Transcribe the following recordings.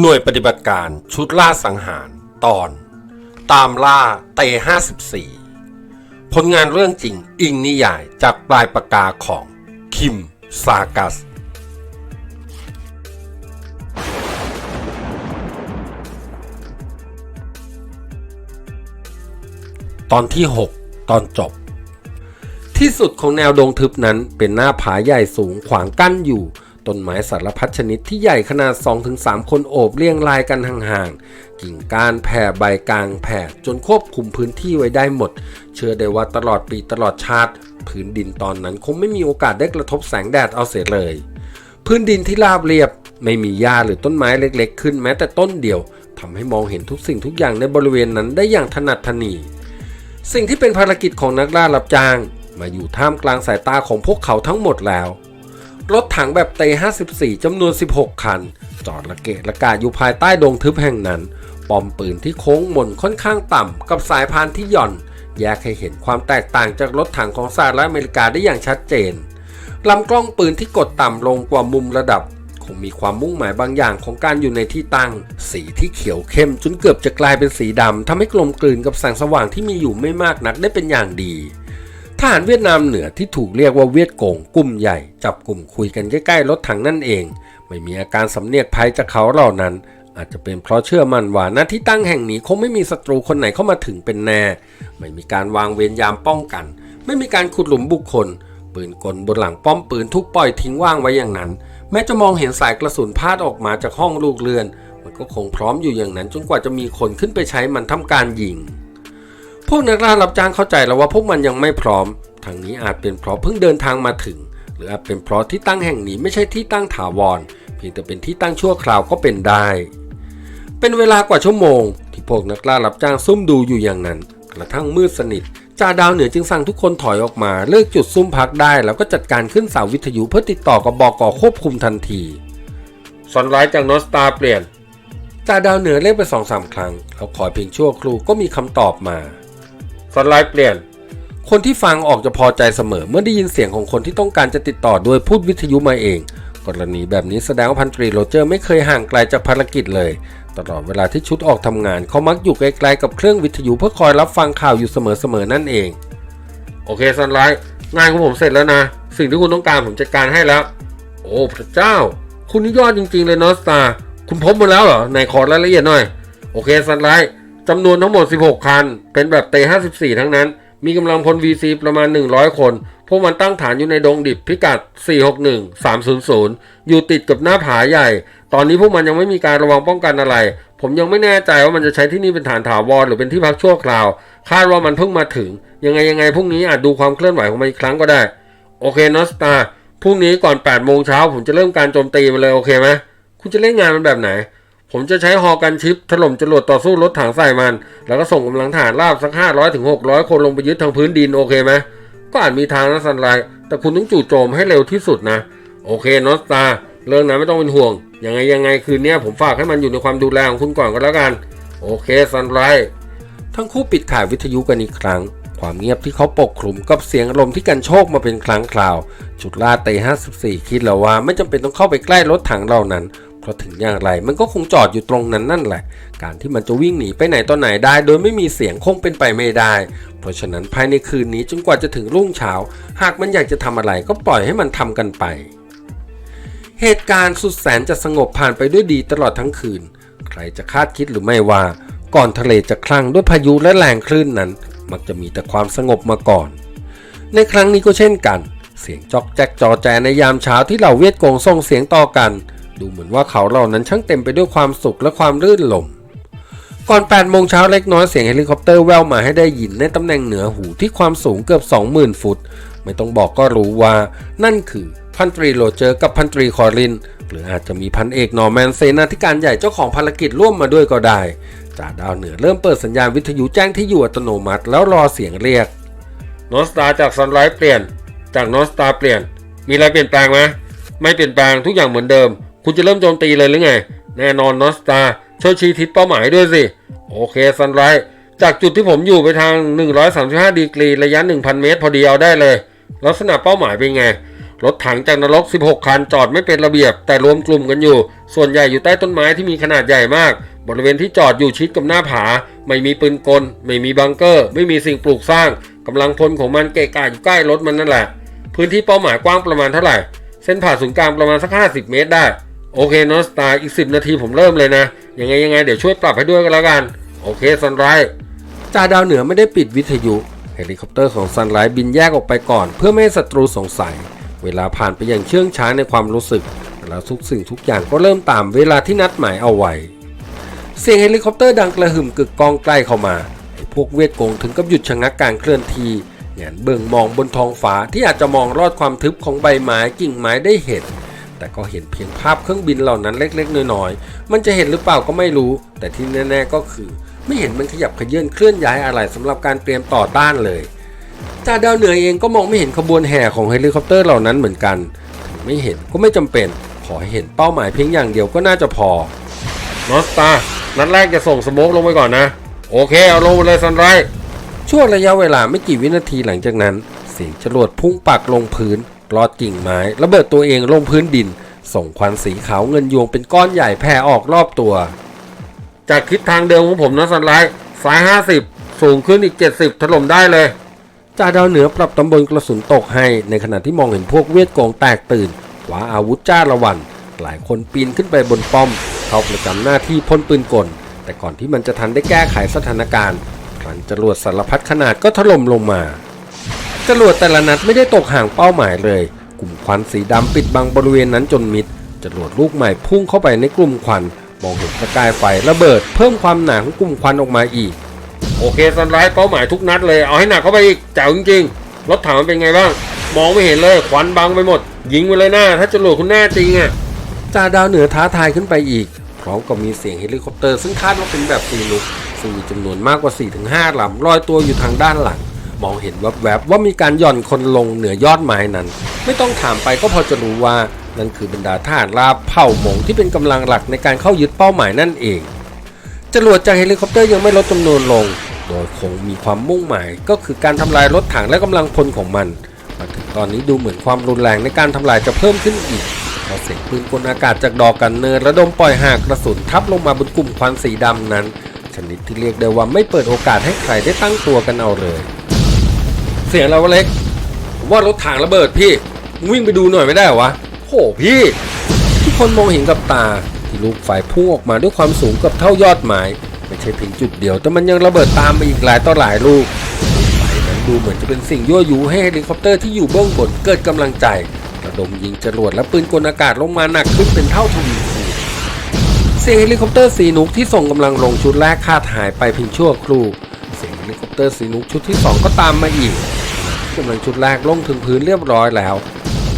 หน่วยปฏิบัติการชุดล่าสังหารตอน ตามล่าเต54 ผลงานเรื่องจริงอิงนิยายจากปลายปากกาของคิมซากัส ตอนที่ 6 ตอนจบ ที่สุดของแนวดงทึบนั้นเป็นหน้าผาใหญ่สูงขวางกั้นอยู่ ต้นไม้สารพัดชนิดที่ใหญ่ขนาด 2-3 คนโอบเรียงรายกันห่างๆ กิ่งก้านแผ่ใบกลางแผ่จนควบคุมพื้นที่ไว้ได้หมด เชื่อได้ว่าตลอดปีตลอดชาติ พื้นดินตอนนั้นคงไม่มีโอกาสได้กระทบแสงแดดเอาเสียเลย พื้นดินที่ราบเรียบ ไม่มีหญ้าหรือต้นไม้เล็ก ๆ ขึ้นแม้แต่ต้นเดียวทำให้มองเห็นทุกสิ่งทุกอย่างในบริเวณนั้นได้อย่างถนัดถนีสิ่งที่เป็นภารกิจของนักล่ารับจ้าง มาอยู่ท่ามกลางสายตาของพวกเขาทั้งหมดแล้ว รถถังแบบเต54จำนวน 16 คัน จอดระเกะระกาอยู่ภายใต้ดงทึบแห่งนั้น ปอมปืนที่โค้งมนค่อนข้างต่ำ กับสายพานที่หย่อน แยกให้เห็นความแตกต่างจากรถถังของสหรัฐอเมริกาได้อย่างชัดเจนลำกล้องปืนที่กดต่ำลงกว่ามุมระดับ คงมีความมุ่งหมายบางอย่างของการอยู่ในที่ตั้ง สีที่เขียวเข้มจนเกือบจะกลายเป็นสีดำทำให้กลมกลืนกับแสงสว่างที่มีอยู่ไม่มากนักได้เป็นอย่างดี ทหารเวียดนามเหนือที่ถูกเรียกว่าเวียดกงกลุ่มใหญ่ จับกลุ่มคุยกันใกล้ๆรถถังนั่นเอง ไม่มีอาการสำเนียกภัยจากเขาเหล่านั้น อาจจะเป็นเพราะเชื่อมั่นว่าณที่ตั้งแห่งนี้คงไม่มีศัตรูคนไหนเข้ามาถึงเป็นแน่ ไม่มีการวางเวรยามป้องกัน ไม่มีการขุดหลุมบุคคล ปืนกลบนหลังป้อมปืนทุกปล่อยทิ้งว่างไว้อย่างนั้น แม้จะมองเห็นสายกระสุนพาดออกมาจากห้องลูกเรือน มันก็คงพร้อมอยู่อย่างนั้นจนกว่าจะมีคนขึ้นไปใช้มันทำการยิง พวกนักล่ารับจ้างเข้าใจแล้วว่าพวกมันยังไม่พร้อม ทางนี้อาจเป็นเพราะเพิ่งเดินทางมาถึง หรืออาจเป็นเพราะที่ตั้งแห่งนี้ไม่ใช่ที่ตั้งถาวร เพียงแต่เป็นที่ตั้งชั่วคราวก็เป็นได้ เป็นเวลากว่าชั่วโมง ที่พวกนักล่ารับจ้างซุ่มดูอยู่อย่างนั้น กระทั่งมืดสนิทจ่าดาวเหนือจึงสั่งทุกคนถอยออกมาเลิกจุดซุ่มพักได้ แล้วก็จัดการขึ้นเสาวิทยุเพื่อติดต่อกับบอกอควบคุมทันทีสอนไลท์จากนอสตาเปลี่ยนจ่าดาวเหนือเรียกไปสองสามครั้งแล้วขอเพียงชั่วครู่ก็มีคำตอบมา สอนไลท์เปลี่ยน คนที่ฟังออกจะพอใจเสมอ เมื่อได้ยินเสียงของคนที่ต้องการจะติดต่อโดยพูดวิทยุมาเอง กรณีแบบนี้แสดงว่าพันตรีโรเจอร์ไม่เคยห่างไกลจากภารกิจเลย ตลอดเวลาที่ชุดออกทำงาน เขามักอยู่ไกลๆกับเครื่องวิทยุเพื่อคอยรับฟังข่าวอยู่เสมอๆนั่นเอง โอเคซันไลท์งานของผมเสร็จแล้วนะ สิ่งที่คุณต้องการผมจัดการให้แล้ว โอ้พระเจ้า คุณนี่ยอดจริงๆเลยนอสตาคุณพบมาแล้วเหรอไหนขอรายละเอียดหน่อย โอเคซันไลท์ จำนวนทั้งหมด 16 คัน เป็นแบบเต54 ทั้งนั้น มีกำลังพล VC ประมาณ 100 คน พวกมันตั้งฐานอยู่ในดงดิบพิกัด 461 300 อยู่ติดกับหน้าผาใหญ่ ตอนนี้พวกมันยังไม่มีการระวังป้องกันอะไร ผมยังไม่แน่ใจว่ามันจะใช้ที่นี่เป็นฐานถาวรหรือเป็นที่พักชั่วคราว คาดว่ามันเพิ่งมาถึง ยังไงยังไงพรุ่งนี้อาจดูความเคลื่อนไหวของมันอีกครั้งก็ได้ โอเคนอสตาพรุ่งนี้ก่อน8โมงเช้าผมจะเริ่มการโจมตีมันเลยโอเคไหมคุณจะเล่นงานมันแบบไหน ผมจะใช้ฮอกันชิปถล่มจรวดต่อสู้รถถังใส่มัน แล้วก็ส่งกำลังทหารราบสัก500ถึง600คนลงไปยึดทางพื้นดินโอเคไหมก็อาจมีทางนะสันไลท์แต่คุณต้องจู่โจมให้เร็วที่สุดนะ โอเคนอสตาเรื่องนั้นไม่ต้องเป็นห่วง ยังไงยังไงคืนนี้ผมฝากให้มันอยู่ในความดูแลของคุณก่อนก็แล้วกัน โอเคซันไรท์ทั้งคู่ปิดข่ายวิทยุกันอีกครั้ง ความเงียบที่เขาปกคลุมกับเสียงลมที่กันโชคมาเป็นครั้งคราว จุดล่าเต54คิดแล้วว่าไม่จำเป็นต้องเข้าไปใกล้รถถังเหล่านั้น เพราะถึงอย่างไรมันก็คงจอดอยู่ตรงนั้นนั่นแหละ การที่มันจะวิ่งหนีไปไหนตอนไหนได้ โดยไม่มีเสียงคงเป็นไปไม่ได้ เพราะฉะนั้นภายในคืนนี้จนกว่าจะถึงรุ่งเช้า หากมันอยากจะทำอะไรก็ปล่อยให้มันทำกันไป เหตุการณ์สุดแสนจะสงบผ่านไปด้วยดีตลอดทั้งคืน ใครจะคาดคิดหรือไม่ว่า ก่อนทะเลจะคลั่งด้วยพายุและแรงคลื่นนั้น มักจะมีแต่ความสงบมาก่อน ในครั้งนี้ก็เช่นกัน เสียงจอกแจ๊กจอแจในยามเช้าที่เหล่าเวียดกงส่งเสียงต่อกัน ดูเหมือนว่าเขาเหล่านั้นช่างเต็มไปด้วยความสุขและความรื่นรมก่อน8โมงเช้าเล็กน้อยเสียงเฮลิคอปเตอร์แว่วมาให้ได้ยินในตำแหน่งเหนือหูที่ความสูงเกือบ 20,000 ฟุต ไม่ต้องบอกก็รู้ว่านั่นคือพันตรีโรเจอร์กับพันตรีคอริน หรืออาจจะมีพันเอกนอร์แมนเซนาธิการใหญ่เจ้าของภารกิจร่วมมาด้วยก็ได้จ่าดาวเหนือเริ่มเปิดสัญญาณวิทยุแจ้งที่อยู่อัตโนมัติ แล้วรอเสียงเรียกนอสตาจากซันไลท์เปลี่ยน จากนอสตาเปลี่ยน มีอะไรเปลี่ยนแปลงไหมไม่เปลี่ยนแปลงทุกอย่างเหมือนเดิม คุณจะเริ่มโจมตีเลยหรือไง แน่นอนนอสตาช่วยชี้ทิศเป้าหมายด้วยสิ โอเคซันไรท์จากจุดที่ผมอยู่ไปทาง 135 ดีกรีระยะ 1,000 เมตร พอดีเอาได้เลย ลักษณะเป้าหมายเป็นไง รถถังจากนรก 16 คันจอดไม่เป็นระเบียบ แต่รวมกลุ่มกันอยู่ ส่วนใหญ่อยู่ใต้ต้นไม้ที่มีขนาดใหญ่มาก บริเวณที่จอดอยู่ชิดกับหน้าผา ไม่มีปืนกล ไม่มีบังเกอร์ ไม่มีสิ่งปลูกสร้างกำลังพลของมันเกะกะอยู่ใกล้รถมันนั่นแหละ พื้นที่เป้าหมายกว้างประมาณเท่าไหร่ เส้นผ่าศูนย์กลางประมาณสัก 50 เมตรได้ โอเคนอสตาร์อีก 10 นาทีผมเริ่มเลยนะ ยังไงยังไงเดี๋ยวช่วยปรับให้ด้วยกันแล้วกัน โอเคซันไรจ่าดาวเหนือไม่ได้ปิดวิทยุ เฮลิคอปเตอร์ของซันไรบินแยกออกไปก่อน เพื่อไม่ให้ศัตรูสงสัย เวลาผ่านไปอย่างเชื่องช้าในความรู้สึก แล้วทุกสิ่งทุกอย่างก็เริ่มตามเวลาที่นัดหมายเอาไว้ เสียงเฮลิคอปเตอร์ดังกระหึ่มกึกก้องใกล้เข้ามาไอ้พวกเวทโกงถึงกับหยุดชะงักการเคลื่อนที่แงนเบิ่งมองบนท้องฟ้าที่อาจจะมองรอดความทึบของใบไม้กิ่งไม้ได้เห็น แต่ก็เห็นเพียงภาพเครื่องบินเหล่านั้นเล็กๆ น้อยๆ มันจะเห็นหรือเปล่าก็ไม่รู้ แต่ที่แน่ ๆก็คือ ไม่เห็นมันขยับขยื่นเคลื่อนย้ายอะไรสำหรับการเตรียมต่อต้านเลยจ่าดาวเหนือเองก็มองไม่เห็นขบวนแห่ของเฮลิคอปเตอร์เหล่านั้นเหมือนกันถึงไม่เห็นก็ไม่จำเป็นขอให้เห็นเป้าหมายเพียงอย่างเดียวก็น่าจะพอนอสตานัดแรกจะส่งสโมกลงไปก่อนนะ โอเค เอาลงไปเลยซันไรช่วงระยะเวลาไม่กี่วินาทีหลังจากนั้น เสียงจรวดพุ่งปักลงพื้น ลอดกิ่งไม้ ระเบิดตัวเองลงพื้นดิน ส่งควันสีขาวเงินยวงเป็นก้อนใหญ่แผ่ออกรอบตัว จากทิศทางเดิมของผมนะซันไรซ้าย 50 สูงขึ้นอีก 70 ถล่มได้เลยจ่าดาวเหนือปรับตำบลกระสุนตกให้ ในขณะที่มองเห็นพวกเวทโกงแตกตื่นคว้าอาวุธจ้าละวัน หลายคนปีนขึ้นไปบนป้อม เข้าประจำหน้าที่พ่นปืนกล แต่ก่อนที่มันจะทันได้แก้ไขสถานการณ์ครั้นจรวดสารพัดขนาดก็ถล่มลงมา จรวดแต่ละนัดไม่ได้ตกห่างเป้าหมายเลย กลุ่มควันสีดำปิดบังบริเวณนั้นจนมิดจรวดลูกใหม่พุ่งเข้าไปในกลุ่มควันมองเห็นประกายไฟระเบิดเพิ่มความหนาของกลุ่มควันออกมาอีก โอเคสันไลท์เป้าหมายทุกนัดเลยเอาให้หนักเข้าไปอีกแจ๋วจริงๆรถถังมันเป็นไงบ้าง มองไม่เห็นเลยควันบังไปหมด ยิงไปเลยหน้า ถ้าจรวดคุณแน่จริงอะจ่าดาวเหนือท้าทายขึ้นไปอีก พร้อมกับมีเสียงเฮลิคอปเตอร์ซึ่งคาดว่าเป็นแบบซีนุกซึ่งมีจำนวนมากกว่า 4-5ลำลอยตัวอยู่ทางด้านหลัง มองเห็นแวบๆว่ามีการหย่อนคนลงเหนือยอดไม้นั้น ไม่ต้องถามไปก็พอจะรู้ว่านั่นคือบรรดาทหารราบเผ่าหมงที่เป็นกำลังหลักในการเข้ายึดเป้าหมายนั่นเองจรวดจากเฮลิคอปเตอร์ยังไม่ลดจำนวนลง โดยคงมีความมุ่งหมายก็คือการทำลายรถถังและกำลังพลของมันมาถึงตอนนี้ดูเหมือนความรุนแรงในการทำลายจะเพิ่มขึ้นอีกพราะเสียงปืนกลอากาศจากดอกกันเนินระดมปล่อยหากกระสุนทับลงมาบนกลุ่มควันสีดำนั้นชนิดที่เรียกได้ว่าไม่เปิดโอกาสให้ใครได้ตั้งตัวกันเอาเลย สียงเราวะเล็กผมว่ารถถังระเบิดพี่วิ่งไปดูหน่อยไม่ได้เหรอวะโหพี่ ทุกคนมองเห็นกับตาที่ลูกไฟพุ่งออกมาด้วยความสูงเกับเท่ายอดไม้ไม่ใช่เพียงจุดเดียว แต่มันยังระเบิดตามไปอีกหลายต่อหลายลูกไฟนั้นดูเหมือนจะเป็นสิ่งยั่วยุให้เฮลิคอปเตอร์ที่อยู่เบื้องบนเกิดกำลังใจระดมยิงจรวดและปืนกลอากาศลงมาหนักขึ้นเป็นเท่าทวีคูณเสียงเฮลิคอปเตอร์สีนุกที่ส่งกำลังลงชุดแรกคาดหายไปเพียงชั่วครู่เสียงเฮลิคอปเตอร์สีนุกชุดที่สองก็ตามมาอีก กำลังชุดแรกลงถึงพื้นเรียบร้อยแล้ว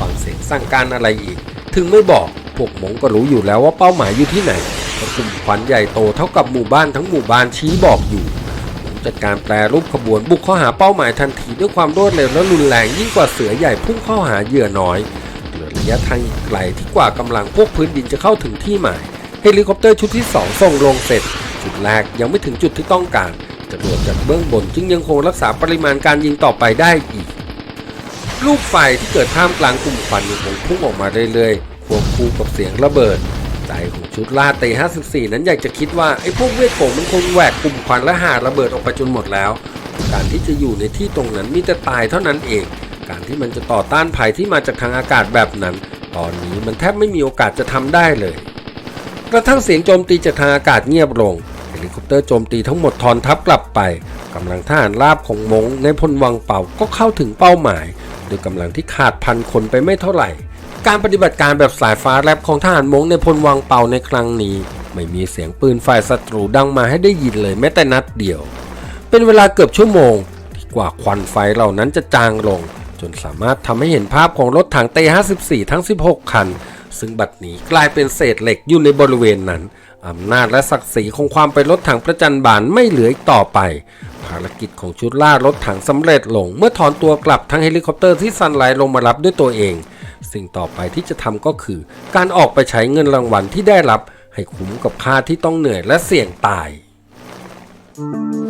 ฟังเสียงสั่งการอะไรอีก ถึงไม่บอกพวกหมงก็รู้อยู่แล้วว่าเป้าหมายอยู่ที่ไหนเพระกลุ่มควันใหญ่โตเท่ากับหมู่บ้านทั้งหมู่บ้านชี้บอกอยู่จัดการแปรรูปขบวนบุกเข้าหาเป้าหมายทันทีด้วยความรวดเร็วและรุนแรงยิ่งกว่าเสือใหญ่พุ่งเข้าหาเหยื่อน้อยเหลือระยะทางไกลที่กว่ากำลังพวกพื้นดินจะเข้าถึงที่หมายเฮลิคอปเตอร์ชุดที่สองส่งลงเสร็จ จุดแรกยังไม่ถึงจุดที่ต้องการ จรวดจากเบื้องบนจึงยังคงรักษาปริมาณการยิงต่อไปได้อีก ลูกไฟที่เกิดท่ามกลางกลุ่มควันยังคงพุ่งออกมาเรื่อยๆควบคู่กับเสียงระเบิดใจของชุดลาเต54 นั้นอยากจะคิดว่าไอ้พวกเวทโกงมันคงแหวกกลุ่มควันและหาระเบิดออกไปจนหมดแล้ว การที่จะอยู่ในที่ตรงนั้นมีแต่ตายเท่านั้นเอง การที่มันจะต่อต้านภัยที่มาจากทางอากาศแบบนั้น ตอนนี้มันแทบไม่มีโอกาสจะทำได้เลย กระทั่งเสียงโจมตีจากทางอากาศเงียบลง ฮลิคอปเตอร์โจมตีทั้งหมดทอนทับกลับไปกำลังทหารราบของมงในพลวังเป่าก็เข้าถึงเป้าหมายโดยกำลังที่ขาดพันคนไปไม่เท่าไหร่ การปฏิบัติการแบบสายฟ้าแลบของทหารมงในพลวังเป่าในครั้งนี้ ไม่มีเสียงปืนฝ่ายศัตรูดังมาให้ได้ยินเลยแม้แต่นัดเดียว เป็นเวลาเกือบชั่วโมง ที่กว่าควันไฟเหล่านั้นจะจางลง จนสามารถทำให้เห็นภาพของรถถังเต54ทั้ง 16 คัน ซึ่งบัดนี้กลายเป็นเศษเหล็กอยู่ในบริเวณนั้น อำนาจและศักดิ์ศรีของความเป็นรถถังประจันบานไม่เหลืออีกต่อไป ภารกิจของชุดล่ารถถังสำเร็จลง เมื่อถอนตัวกลับทั้งเฮลิคอปเตอร์ที่ซันไลท์ลงมารับด้วยตัวเอง สิ่งต่อไปที่จะทำก็คือ การออกไปใช้เงินรางวัลที่ได้รับ ให้คุ้มกับค่าที่ต้องเหนื่อยและเสี่ยงตาย thank you